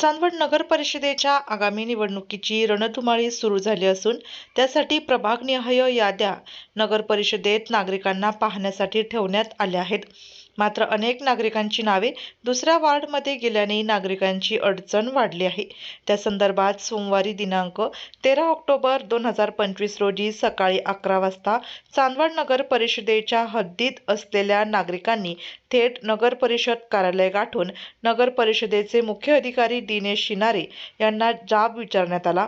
चांदवड नगर परिषदेच्या आगामी निवडणुकीची रणधुमाळी सुरू झाली असून त्यासाठी प्रभागनिहाय याद्या नगर परिषदेत नागरिकांना पाहण्यासाठी ठेवण्यात आल्या आहेत. मात्र अनेक नागरिकांची नावे दुसऱ्या वार्डमध्ये गेल्याने नागरिकांची अडचण वाढली आहे. त्या संदर्भात सोमवारी दिनांक तेरा ऑक्टोबर दोन हजार पंचवीस रोजी सकाळी अकरा वाजता चांदवड नगर परिषदेच्या हद्दीत असलेल्या नागरिकांनी थेट नगर परिषद कार्यालय गाठून नगर परिषदेचे मुख्य अधिकारी दिनेश शिनारे यांना जाब विचारण्यात आला.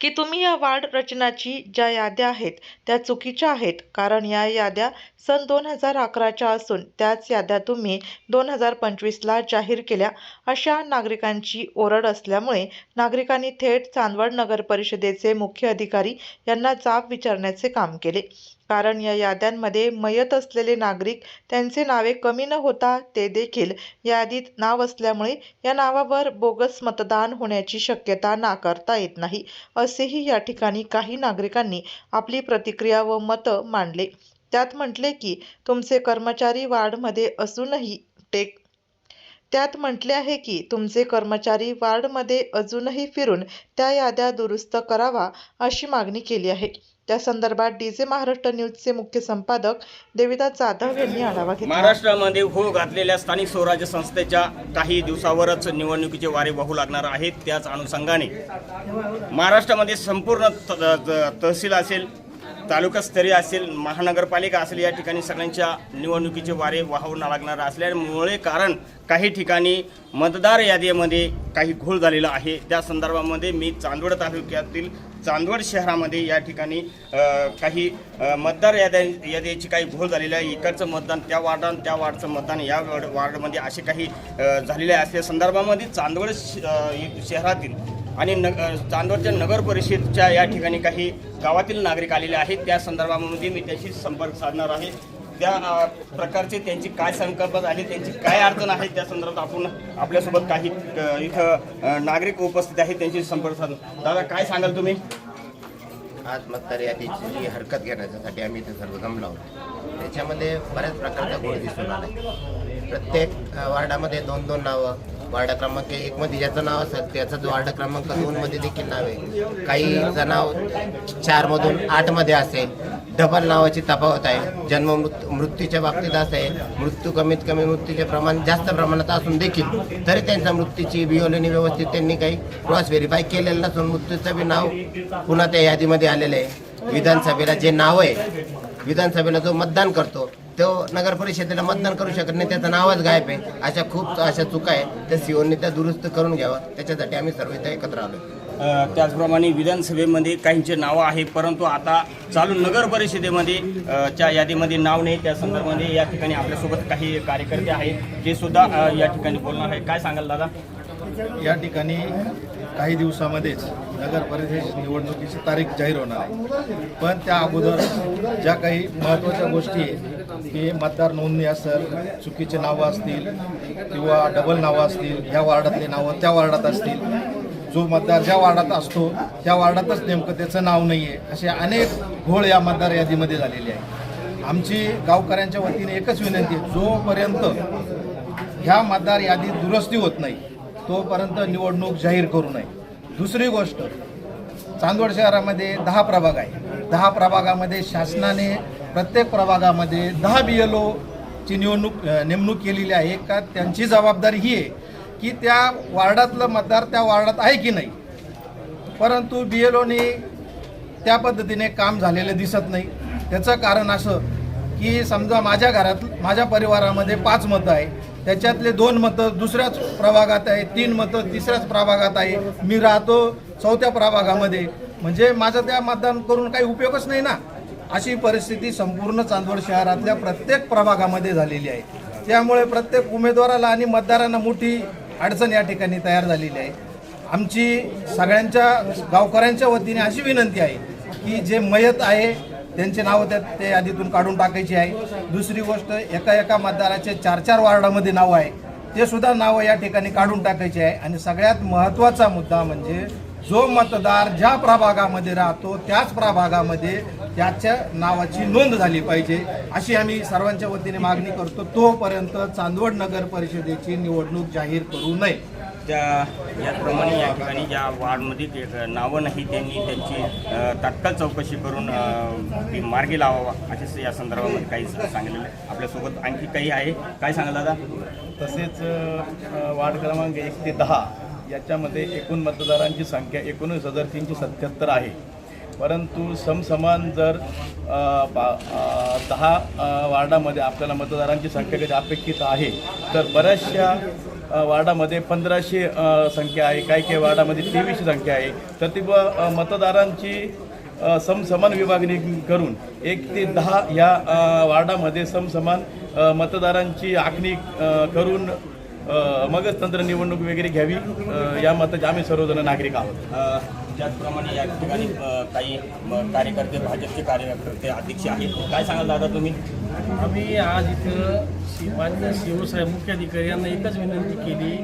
की तुम्ही या वार्ड रचनाची ज्या याद्या आहेत त्या चुकीच्या आहेत. कारण या याद्या सन दोन हजार अकराच्या असून त्याच याद्या तुम्ही दोन हजार पंचवीसला जाहीर केल्या. अशा नागरिकांची ओरड असल्यामुळे नागरिकांनी थेट चांदवड नगर परिषदेचे मुख्य अधिकारी यांना जाब विचारण्याचे काम केले. कारण या याद्यांमध्ये मयत असलेले नागरिक त्यांचे नावे कमी न होता ते देखील यादीत नाव असल्यामुळे या नावावर बोगस मतदान होण्याची शक्यता नाकारता येत नाही असेही या ठिकाणी काही नागरिकांनी आपली प्रतिक्रिया व मतं मांडले. त्यात म्हटले की तुमचे कर्मचारी वार्डमध्ये असूनही टेक त्यात म्हटले आहे की तुमचे कर्मचारी वार्डमध्ये अजूनही फिरून त्या याद्या दुरुस्त करावा अशी मागणी केली आहे. त्या संदर्भात डीजे महाराष्ट्र न्यूजचे मुख्य संपादक देविदास जाधव यांनी आढावा घेतला. महाराष्ट्रामध्ये हो घातलेल्या स्थानिक स्वराज्य संस्थेच्या काही दिवसावरच निवडणुकीचे वारे वाहू लागणार आहेत. त्याच अनुषंगाने महाराष्ट्रामध्ये संपूर्ण त- तहसील असेल तालुकास्तरीय असेल महानगरपालिका असेल या ठिकाणी सगळ्यांच्या निवडणुकीचे वारे वाहू लागणार असल्यामुळे कारण काही ठिकाणी मतदार यादीमध्ये काही घोळ झालेला आहे. त्या संदर्भामध्ये मी चांदवड तालुक्यातील चांदवड शहरामध्ये या ठिकाणी काही मतदार याद्या यादीची काही घोळ झालेली आहे. इकडचं मतदान त्या वार्डान त्या वार्डचं मतदान या वार्ड वार्डमध्ये असे काही झालेले असल्या संदर्भामध्ये चांदवड श- शहरातील आणि नग चांदवडच्या नगर परिषदच्या या ठिकाणी काही गावातील नागरिक आलेले आहेत. त्या संदर्भामध्ये मी त्याशी संपर्क साधणार आहे. त्या प्रकारचे त्यांची काय संकल्प झाली त्यांची काय अडचण आहे त्या संदर्भात आपण आपल्यासोबत काही इथं नागरिक उपस्थित आहेत त्यांची संपर्क साधून दादा काय सांगाल तुम्ही? आज मतदार यादीची जी हरकत घेण्यासाठी आम्ही इथे सर्व जमलो आहोत त्याच्यामध्ये बऱ्याच प्रकारचा गोळ दिसून आला प्रत्येक वार्डामध्ये दोन दोन नावं वार्ड क्रमांक एकमध्ये ज्याचं नाव असेल त्याचं वार्ड क्रमांक दोनमध्ये देखील नाव आहे. काही नाव चारमधून आठमध्ये असेल डबल नावाची तफावत आहे. जन्म मृत मृत्यूच्या बाबतीत असं आहे. मृत्यू कमीत कमी मृत्यूचे प्रमाण जास्त प्रमाणात असून देखील तरी त्यांच्या मृत्यूची बिओलीने व्यवस्थित त्यांनी काही क्रॉस व्हेरीफाय केलेलं नसून मृत्यूचं बी नाव पुन्हा त्या यादीमध्ये आलेलं आहे. विधानसभेला जे नाव आहे विधानसभेला जो मतदान करतो तो नगर परिषदेला मतदान करू शकत नाही त्याचं नावच गायब आहे. अशा खूप अशा चुका आहे त्या सीओनी त्या दुरुस्त करून घ्यावं. त्याच्यासाठी आम्ही सर्व इथं एकत्र आलो त्याचप्रमाणे विधानसभेमध्ये काहींचे नावं आहे परंतु आता चालू नगर परिषदेमध्ये च्या यादीमध्ये नाव नाही. त्या संदर्भामध्ये या ठिकाणी आपल्यासोबत काही कार्यकर्ते आहेत ते सुद्धा या ठिकाणी बोलणार आहे काय सांगाल दादा? या ठिकाणी काही दिवसामध्येच नगर परिषद निवडणुकीची तारीख जाहीर होणार आहे. पण त्या अगोदर ज्या काही महत्त्वाच्या गोष्टी आहेत की मतदार नोंदणी असेल चुकीचे नावं असतील किंवा डबल नावं असतील ह्या वार्डातले नावं त्या वार्डात असतील जो मतदार ज्या वार्डात असतो त्या वार्डातच नेमकं त्याचं नाव नाही आहे असे अनेक घोळ या मतदार यादीमध्ये झालेले आहे आमची गावकऱ्यांच्या वतीने एकच विनंती आहे जोपर्यंत ह्या मतदार यादी दुरुस्ती होत नाही तोपर्यंत निवडणूक जाहीर करू नये. दुसरी गोष्ट चांदवड शहरामध्ये दहा प्रभाग आहे दहा प्रभागामध्ये शासनाने प्रत्येक प्रभागामध्ये दहा बी एल ओची निवडणूक नेमणूक केलेली आहे. का त्यांची जबाबदारी ही आहे की त्या वार्डातलं मतदार त्या वार्डात आहे की नाही? परंतु बी एल ओने त्या पद्धतीने काम झालेलं दिसत नाही. त्याचं कारण असं की समजा माझ्या घरात माझ्या परिवारामध्ये पाच मतं आहे. त्याच्यातले दोन मतं दुसऱ्याच प्रभागात आहे तीन मतं तिसऱ्याच प्रभागात आहे. मी राहतो चौथ्या प्रभागामध्ये. म्हणजे माझं त्या मतदान करून काही उपयोगच नाही ना. अशी परिस्थिती संपूर्ण चांदवड शहरातल्या प्रत्येक प्रभागामध्ये झालेली आहे. त्यामुळे प्रत्येक उमेदवाराला आणि मतदारांना मोठी अडचण या ठिकाणी तयार झालेली आहे. आमची सगळ्यांच्या गावकऱ्यांच्या वतीने अशी विनंती आहे की जे मयत आहे त्यांचे नावं त्या ते यादीतून काढून टाकायची आहे. दुसरी गोष्ट एका एका मतदाराचे चार चार वार्डामध्ये नावं आहे. ते सुद्धा नावं या ठिकाणी काढून टाकायची आहे. आणि सगळ्यात महत्त्वाचा मुद्दा म्हणजे जो मतदार ज्या प्रभागामध्ये राहतो त्याच प्रभागामध्ये त्याच्या नावाची नोंद झाली पाहिजे अशी आम्ही सर्वांच्या वतीने मागणी करतो. तोपर्यंत चांदवड नगर परिषदेची निवडणूक जाहीर करू नये. त्या याचप्रमाणे या ठिकाणी ज्या वार्डमध्ये ते नावं नाही त्यांनी त्यांची तात्काळ चौकशी करून ती मार्गी लावावा असे या संदर्भामध्ये काही सांगितलेलं आहे. आपल्यासोबत आणखी काही आहे. काय सांगाल दादा? तसेच वार्ड क्रमांक एक ते दहा. याच्यामध्ये एकूण मतदारांची संख्या एकोणीस हजार तीनशे सत्याहत्तर आहे. परंतु समसमान जर बा- दहा वार्डामध्ये आपल्याला मतदारांची संख्या कधी अपेक्षित आहे तर बऱ्याचशा वार्डामध्ये पंधराशे संख्या आहे काही काही वार्डामध्ये तेवीसशे संख्या आहे. तर ती ब- मतदारांची समसमान विभागणी करून एक ते दहा या वार्डामध्ये समसमान मतदारांची आखणी करून मगच तंत्र निवडणूक वगैरे घ्यावी. या मताचे आम्ही सर्वजण नागरिक आहोत. त्याचप्रमाणे या ठिकाणी काही कार्यकर्ते भाजपचे कार्यकर्ते अध्यक्ष आहेत. काय सांगाल दादा तुम्ही? आम्ही आज इथं मान्य शिवसाहेब मुख्याधिकारी यांना एकच विनंती केली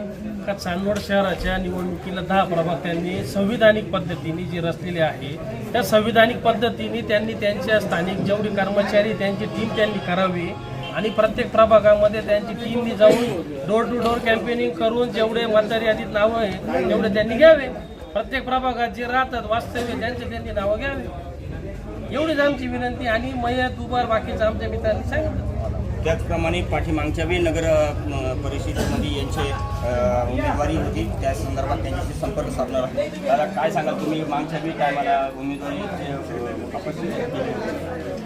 का चांदवड शहराच्या निवडणुकीला दहा प्रभाग त्यांनी संविधानिक पद्धतीने जी रचलेली आहे त्या संविधानिक पद्धतीने त्यांनी त्यांच्या स्थानिक जेवढे कर्मचारी त्यांची टीम त्यांनी करावी. आणि प्रत्येक प्रभागामध्ये त्यांची टीमनी जाऊन डोर टू डोर कॅम्पेनिंग करून जेवढे मतदार यादीत नावं आहे तेवढे त्यांनी घ्यावे. प्रत्येक प्रभागात जे राहतात वास्तव्य त्यांचे त्यांनी नावं घ्यावे. एवढीच आमची विनंती आणि मयत दुबार बाकीचं आमच्या मित्रांनी सांगितलं. त्याचप्रमाणे पाठीमागच्या वेळी नगर परिषदेमध्ये यांचे उमेदवारी होती. त्या संदर्भात त्यांच्याशी संपर्क साधणार आहे दादा काय सांगाल तुम्ही? मागच्या बी काय मला उमेदवारी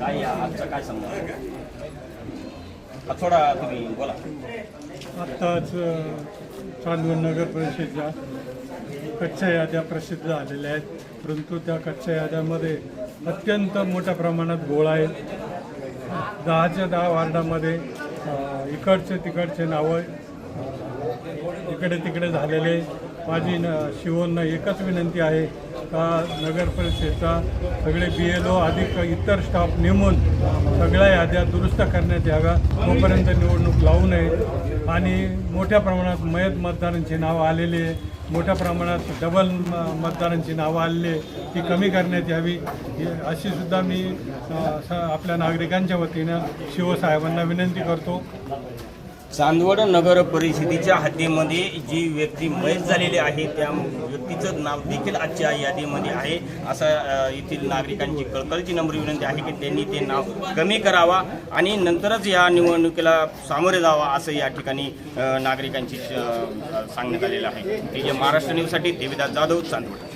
काय या- आजचा काय संबंध? थोडा तुम्ही बोला. आत्ताच चांदवड नगर परिषदच्या कच्च्या याद्या प्रसिद्ध झालेल्या आहेत परंतु त्या कच्च्या याद्यामध्ये अत्यंत मोठ्या प्रमाणात गोळ आहे दहाच्या दहा वार्डामध्ये इकडचे तिकडचे नावं इकडे तिकडे झालेले माझी न शिवोंना एकच विनंती आहे का नगर परिषदेचा सगळे बी एल ओ अधिक इतर स्टाफ नेमून सगळ्या याद्या दुरुस्त करण्यात याव्या तोपर्यंत निवडणूक लावू नये. आणि मोठ्या प्रमाणात मयत मतदारांची नावं आलेली आहे मोठ्या प्रमाणात डबल म- मतदारांची नावं आलेली आहे ती कमी करण्यात यावी. अशीसुद्धा अशी सुद्धा मी स- आपल्या नागरिकांच्या वतीनं शिवसाहेबांना विनंती करतो. चांदवड नगर परिषदेच्या हद्दीमध्ये जी व्यक्ती मयत झालेली आहे त्या व्यक्तीचं नाव देखील आजच्या यादीमध्ये आहे. असं येथील नागरिकांची कळकळची नम्र विनंती आहे की त्यांनी ते नाव कमी करावा आणि नंतरच या निवडणुकीला सामोरे जावा असं या ठिकाणी नागरिकांची सांगण्यात आलेलं आहे. ते जे महाराष्ट्र न्यूजसाठी देविदास जाधव चांदवड.